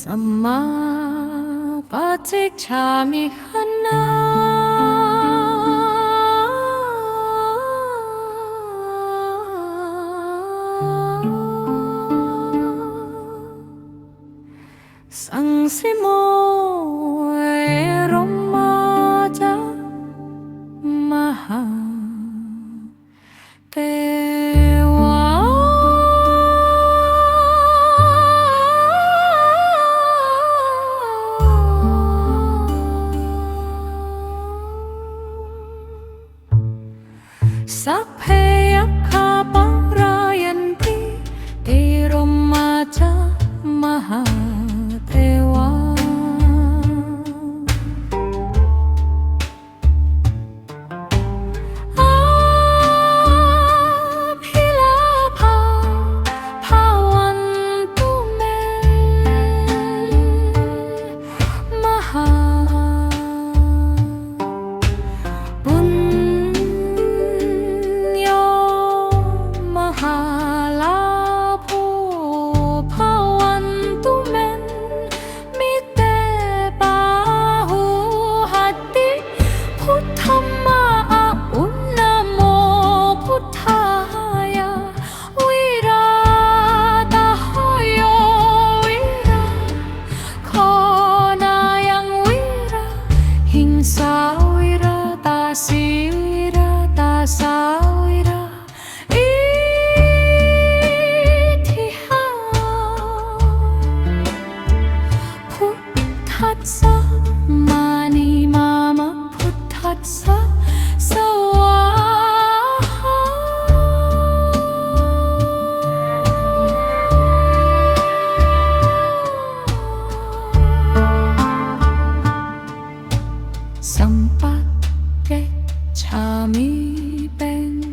สัมมาปฏิจจามิขันนา Sapé ธรรมะอุณนะโมพุทธายะวิราตาหโยวิราขอนายังวิราหิงสาวิราตาสีวิราตาสาวิรา Sampa Gechami Ben.